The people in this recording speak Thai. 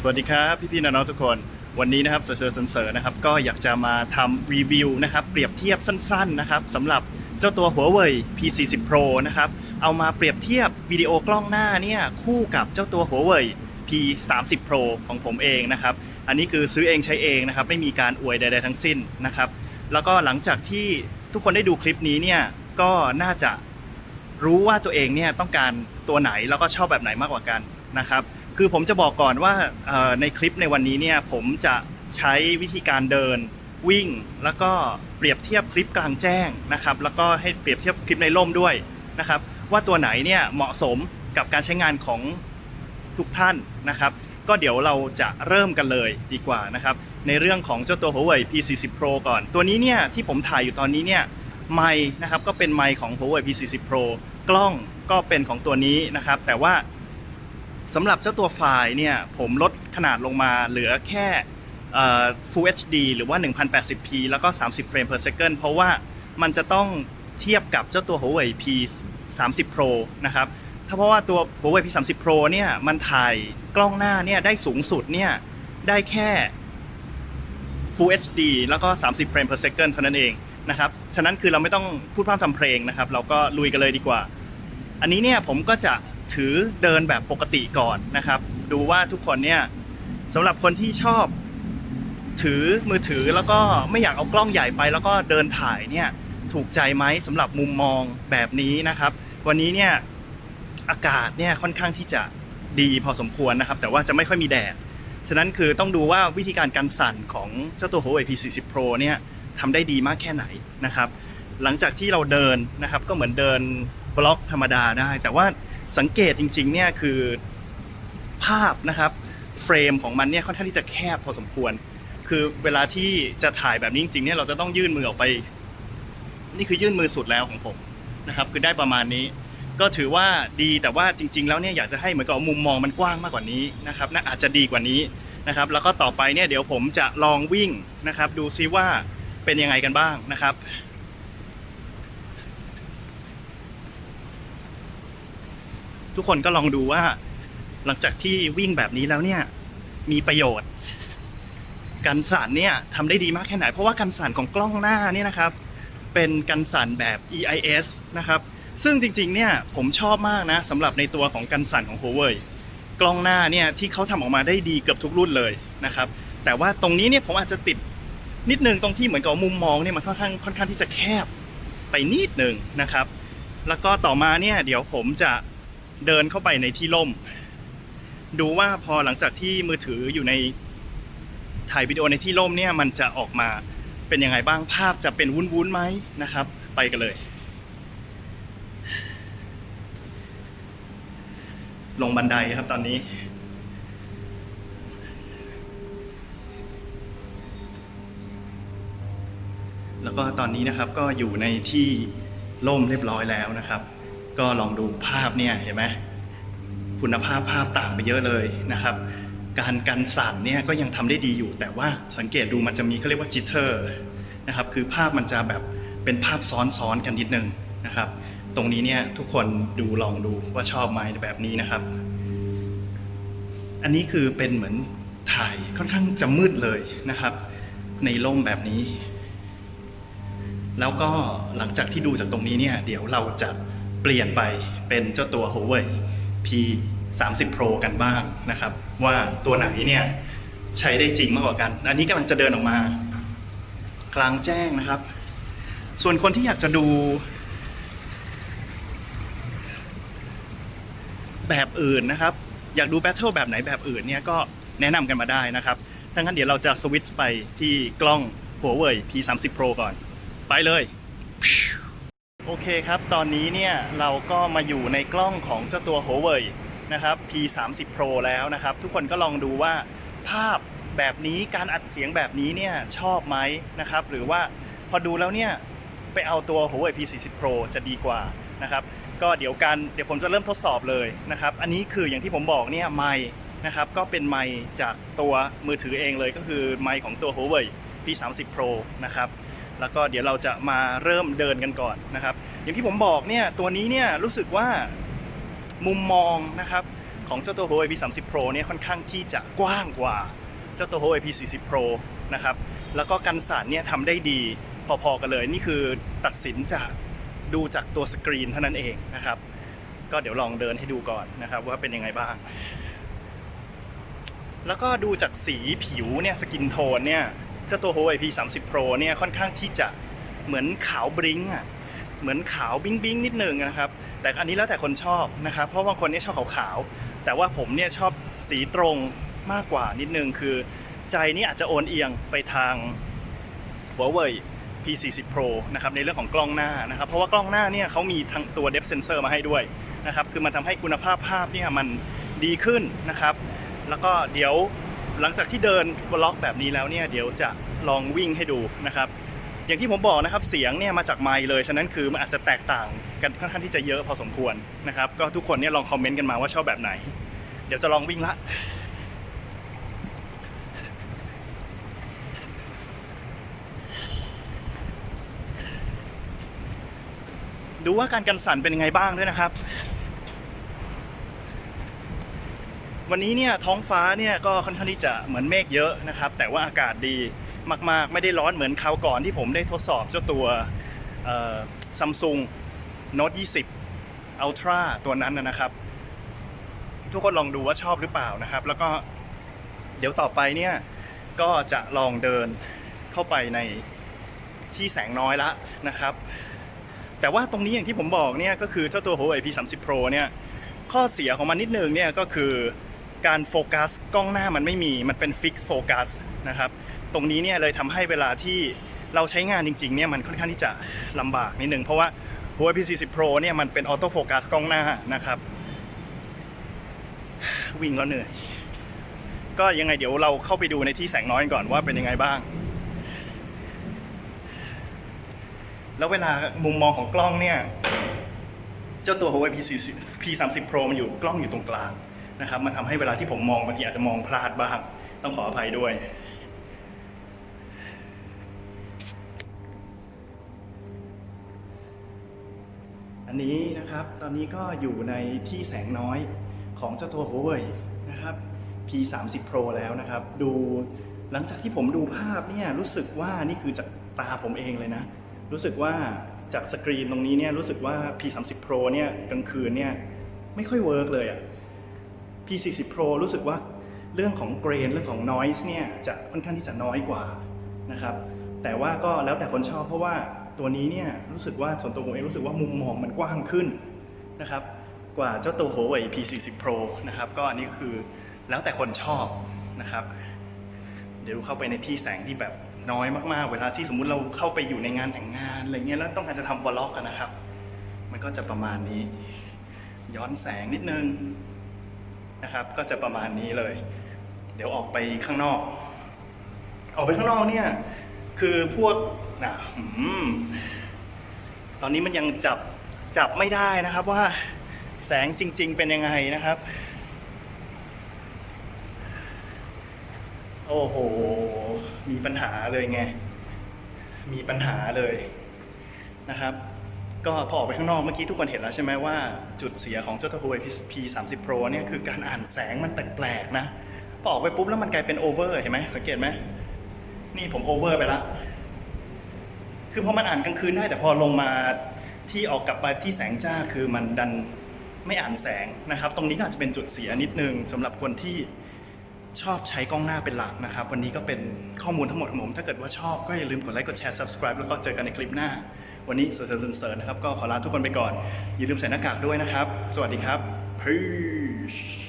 สวัสดีครับพี่ๆน้องๆทุกคนวันนี้นะครับเซอร์เซอร์เซอร์นะครับก็อยากจะมาทำรีวิวนะครับเปรียบเทียบสั้นๆนะครับสำหรับเจ้าตัว Huawei P40 Pro นะครับเอามาเปรียบเทียบวิดีโอกล้องหน้าเนี่ยคู่กับเจ้าตัว Huawei P30 Pro ของผมเองนะครับอันนี้คือซื้อเองใช้เองนะครับไม่มีการอวยใดๆทั้งสิ้นนะครับแล้วก็หลังจากที่ทุกคนได้ดูคลิปนี้เนี่ยก็น่าจะรู้ว่าตัวเองเนี่ยต้องการตัวไหนแล้วก็ชอบแบบไหนมากกว่ากันนะครับ คือผมจะบอกก่อนว่าในคลิปในวันนี้เนี่ยผมจะใช้วิธีการเดินวิ่ง แล้วก็เปรียบเทียบคลิปกลางแจ้งนะครับ แล้วก็ให้เปรียบเทียบคลิปในร่มด้วยนะครับ ว่าตัวไหนเนี่ยเหมาะสมกับการใช้งานของทุกท่านนะครับ ก็เดี๋ยวเราจะเริ่มกันเลยดีกว่านะครับ ในเรื่องของเจ้าตัว Huawei P40 Pro ก่อน ตัวนี้เนี่ยที่ผมถ่ายอยู่ตอนนี้เนี่ยไมค์นะครับก็เป็นไมค์ของ Huawei P40 Pro กล้องก็เป็นของตัวนี้นะครับ แต่ว่า สำหรับเจ้าตัวไฟล์เนี่ยผมลดขนาดลงมาเหลือแค่ Full HD หรือว่า 1080p แล้วก็ 30 เฟรม per second เพราะว่ามันจะต้องเทียบกับเจ้าตัว Huawei P30 Pro นะครับ ถ้าเพราะว่าตัว Huawei P30 Pro เนี่ยมันถ่ายกล้องหน้าเนี่ยได้สูงสุดเนี่ยได้แค่ Full HD แล้วก็ 30 เฟรม per second เท่านั้นเองนะครับ ฉะนั้นคือเราไม่ต้องพูดพร่ำทำเพลงนะครับ เราก็ลุยกันเลยดีกว่า อันนี้เนี่ยผมก็จะ ถือเดินแบบปกติก่อนนะครับ ดูว่าทุกคนเนี่ยสำหรับคนที่ชอบ ถือมือถือแล้วก็ไม่อยากเอากล้องใหญ่ไป แล้วก็เดินถ่ายเนี่ยถูกใจไหมสำหรับมุมมองแบบนี้นะครับ วันนี้เนี่ยอากาศเนี่ยค่อนข้างที่จะดีพอสมควรนะครับ แต่ว่าจะไม่ค่อยมีแดดฉะนั้นคือต้องดูว่าวิธีการกันสั่นของเจ้าตัว Huawei P40 Pro เนี่ยทำได้ดีมากแค่ไหนนะครับ หลังจากที่เราเดินนะครับก็เหมือนเดินบล็อกธรรมดาได้ แต่ว่า สังเกตจริงๆเนี่ยคือภาพนะครับเฟรมของมันเนี่ยค่อนข้างที่จะแคบพอสมควร คือเวลาที่จะถ่ายแบบนี้จริงๆเนี่ยเราจะต้องยื่นมือออกไป นี่คือยื่นมือสุดแล้วของผมนะครับคือได้ประมาณนี้ ก็ถือว่าดีแต่ว่าจริง ๆ แล้วเนี่ยอยากจะให้เหมือนกับมุมมองมันกว้างมากกว่านี้นะครับน่าอาจจะดีกว่านี้นะครับแล้วก็ต่อไปเนี่ยเดี๋ยวผมจะลองวิ่งนะครับ ดูซิว่าเป็นยังไงกันบ้างนะครับ ทุกคนก็ลองดูว่า หลังจากที่วิ่งแบบนี้แล้วเนี่ย มีประโยชน์กันสั่นเนี่ยทำได้ดีมากแค่ไหน เพราะว่ากันสั่นของกล้องหน้าเนี่ยนะครับ เป็นกันสั่นแบบ EIS นะครับ ซึ่งจริงๆเนี่ยผมชอบมากนะสำหรับในตัวของกันสั่นของ Huawei กล้องหน้าเนี่ยที่เขาทำออกมาได้ดีเกือบทุกรุ่นเลยนะครับ แต่ว่าตรงนี้เนี่ยผมอาจจะติดนิดนึงตรงที่เหมือนกับมุมมองเนี่ยมันค่อนข้างค่อนข้างที่จะแคบไปนิดหนึ่งนะครับ แล้วก็ต่อมาเนี่ยเดี๋ยวผมจะ เดินเข้าไปในที่ร่ม ดูว่าพอหลังจากที่มือถืออยู่ในถ่ายวิดีโอในที่ร่มเนี่ยมันจะออกมาเป็นยังไงบ้างภาพจะเป็นวุ้นๆไหมนะครับ ไปกันเลย ลงบันไดครับตอนนี้แล้วก็ตอนนี้นะครับก็อยู่ในที่ล่มเรียบร้อยแล้วนะครับ ก็ลองดูภาพเนี่ยเห็นไหมคุณภาพภาพต่างไปเยอะเลยนะครับ การกันสั่นเนี่ยก็ยังทำได้ดีอยู่ แต่ว่าสังเกตดูมันจะมีเขาเรียกว่าจิตเตอร์นะครับคือภาพมันจะแบบเป็นภาพซ้อนๆกันนิดนึงนะครับ ตรงนี้เนี่ยทุกคนดูลองดูว่าชอบไหมแบบนี้นะครับ อันนี้คือเป็นเหมือนถ่ายค่อนข้างจะมืดเลยนะครับ ในร่มแบบนี้ แล้วก็หลังจากที่ดูจากตรงนี้เนี่ยเดี๋ยวเราจะ ปลี่ยนไปเป็นเจ้าตัว Huawei P 3 0 Pro กันบ้างนะครับ ว่าตัวไหนเนี่ยใช้ได้จริงมากกว่ากัน อันนี้กำลังจะเดินออกมา กลางแจ้งนะครับ ส่วนคนที่อยากจะดู แบบอื่นนะครับ อยากดูแบทเทิลแบบไหนแบบอื่นเนี่ยก็แนะนำกันมาได้นะครับถ้างั้นเดี๋ยวเราจะสวิตช์ไปที่กล้อง Huawei P30 Pro ก่อน ไปเลย โอเคครับ ตอนนี้เนี่ยเราก็มาอยู่ในกล้องของเจ้าตัว Huawei นะครับ P30 Pro แล้วนะครับ ทุกคนก็ลองดูว่าภาพแบบนี้การอัดเสียงแบบนี้เนี่ยชอบไหมนะครับ หรือว่าพอดูแล้วเนี่ยไปเอาตัว Huawei P40 Pro จะดีกว่านะครับ ก็เดี๋ยวกันเดี๋ยวผมจะเริ่มทดสอบเลยนะครับ อันนี้คืออย่างที่ผมบอกเนี่ยไมค์นะครับก็เป็นไมค์จากตัวมือถือเองเลยก็คือไมค์ของตัว Huawei P30 Pro นะครับ แล้วก็เดี๋ยวเราจะมาเริ่มเดินกันก่อนนะครับ อย่างที่ผมบอกเนี่ยตัวนี้เนี่ยรู้สึกว่ามุมมองนะครับของเจ้าตัว Huawei P30 Pro เนี่ยค่อนข้างที่จะกว้างกว่าเจ้าตัว Huawei P40 Pro นะครับแล้วก็กันสั่นเนี่ยทำได้ดีพอๆกันเลย นี่คือตัดสินจากดูจากตัวสกรีนเท่านั้นเองนะครับ ก็เดี๋ยวลองเดินให้ดูก่อนนะครับว่าเป็นยังไงบ้าง แล้วก็ดูจากสีผิวเนี่ยสกินโทนเนี่ย เจ้าตัว Huawei P30 Pro เนี่ยค่อนข้างที่จะเหมือนขาวบริ้งอะเหมือนขาวบิ้งบิ้งนิดนึงนะครับ แต่อันนี้แล้วแต่คนชอบนะครับเพราะบางคนเนี่ยชอบขาวๆแต่ว่าผมเนี่ยชอบสีตรงมากกว่านิดนึงคือ ใจนี่อาจจะโอนเอียงไปทาง Huawei P40 Pro นะครับในเรื่องของกล้องหน้านะครับเพราะว่ากล้องหน้าเนี่ยเขามีทั้งตัว depth sensor มาให้ด้วยนะครับคือมันทำให้คุณภาพภาพเนี่ยมันดีขึ้นนะครับ แล้วก็เดี๋ยว หลังจากที่เดินบล็อกแบบนี้แล้วเนี่ยเดี๋ยวจะลองวิ่งให้ดูนะครับอย่างที่ผมบอกนะครับเสียงเนี่ยมาจากไมค์เลย ฉะนั้นคือมันอาจจะแตกต่างกันค่อนข้างที่จะเยอะพอสมควรนะครับก็ทุกคนเนี่ยลองคอมเมนต์กันมาว่าชอบแบบไหน เดี๋ยวจะลองวิ่งละดูว่าการกันสั่นเป็นยังไงบ้างด้วยนะครับ วันนี้เนี่ยท้องฟ้าเนี่ยก็ค่อนข้างที่จะเหมือนเมฆเยอะนะครับ แต่ว่าอากาศดีมากๆ ไม่ได้ร้อนเหมือนคราวก่อนที่ผมได้ทดสอบเจ้าตัวซัมซุงโน้ต20 Ultra ตัวนั้นนะครับ ทุกคนลองดูว่าชอบหรือเปล่านะครับ แล้วก็เดี๋ยวต่อไปเนี่ยก็จะลองเดินเข้าไปในที่แสงน้อยละนะครับ แต่ว่าตรงนี้อย่างที่ผมบอกเนี่ยก็คือเจ้าตัว Huawei P30 Pro เนี่ยข้อเสียของมันนิดนึงเนี่ยก็คือ การโฟกัสกล้องหน้ามันไม่มีมันเป็นฟิกซ์โฟกัสนะครับตรงนี้เนี่ยเลยทำให้เวลาที่เราใช้งานจริงๆเนี่ยมันค่อนข้างที่จะลำบากนิดนึงเพราะว่า Huawei P40 Pro เนี่ยมันเป็นออโต้โฟกัสกล้องหน้านะครับวิ่งแล้วเหนื่อย ก็ยังไงเดี๋ยวเราเข้าไปดูในที่แสงน้อยก่อนว่าเป็นยังไงบ้าง แล้วเวลามุมมองของกล้องเนี่ย เจ้าตัว Huawei P40 Pro มันอยู่กล้องอยู่ตรงกลาง นะครับ มันทำให้เวลาที่ผมมองบางทีอาจจะมองพลาดบ้าง ต้องขออภัยด้วยอันนี้นะครับตอนนี้ก็อยู่ในที่แสงน้อยของเจ้าตัว Huawei นะครับ P30 Pro แล้วนะครับ ดูหลังจากที่ผมดูภาพเนี่ยรู้สึกว่านี่คือจากตาผมเองเลยนะ รู้สึกว่าจากสกรีนตรงนี้เนี่ยรู้สึกว่า P30 Pro เนี่ยกลางคืนเนี่ยไม่ค่อยเวิร์กเลยอะ P40 Pro รู้สึกว่าเรื่องของเกรนเรื่องของ noise เนี่ยจะค่อนข้างที่จะน้อยกว่านะครับ แต่ว่าก็แล้วแต่คนชอบเพราะว่าตัวนี้เนี่ยรู้สึกว่าส่วนตัวผมเองรู้สึกว่ามุมมองมันกว้างขึ้นนะครับกว่าเจ้าตัว Huawei P40 Pro นะครับก็อันนี้คือแล้วแต่คนชอบนะครับ เดี๋ยวเข้าไปในที่แสงที่แบบน้อยมากๆ เวลาที่สมมุติเราเข้าไปอยู่ในงานแต่งงานอะไรเงี้ยแล้วต้องการจะทำวอลล็อกกันนะครับ มันก็จะประมาณนี้ ย้อนแสงนิดนึง นะครับ ก็จะประมาณนี้เลย เดี๋ยวออกไปข้างนอก ออกไปข้างนอกเนี่ย คือพวกนะตอนนี้มันยังจับจับไม่ได้นะครับว่าแสงจริง ๆ เป็นยังไงนะครับ โอ้โห มีปัญหาเลยไง มีปัญหาเลยนะครับ ก็พอออกไปข้างนอกเมื่อกี้ทุกคนเห็นแล้วใช่ไหมว่าจุดเสียของเจ้าตัว Huawei P30 Pro เนี่ยคือการอ่านแสงมันแปลกๆนะ พอออกไปปุ๊บแล้วมันกลายเป็นโอเวอร์เห็นไหมสังเกตไหมนี่ผมโอเวอร์ไปละคือพอมันอ่านกลางคืนได้แต่พอลงมาที่ออกกลับมาที่แสงจ้าคือมันดันไม่อ่านแสงนะครับ ตรงนี้ก็อาจจะเป็นจุดเสียนิดนึงสำหรับคนที่ชอบใช้กล้องหน้าเป็นหลักนะครับ วันนี้ก็เป็นข้อมูลทั้งหมดของผม ถ้าเกิดว่าชอบก็อย่าลืมกดไลค์กดแชร์ subscribe แล้วก็เจอกันในคลิปหน้า วันนี้เซอร์เสร์เซอร์นะครับ ก็ขอลาทุกคนไปก่อน อย่าลืมใส่หน้ากากด้วยนะครับ สวัสดีครับ peace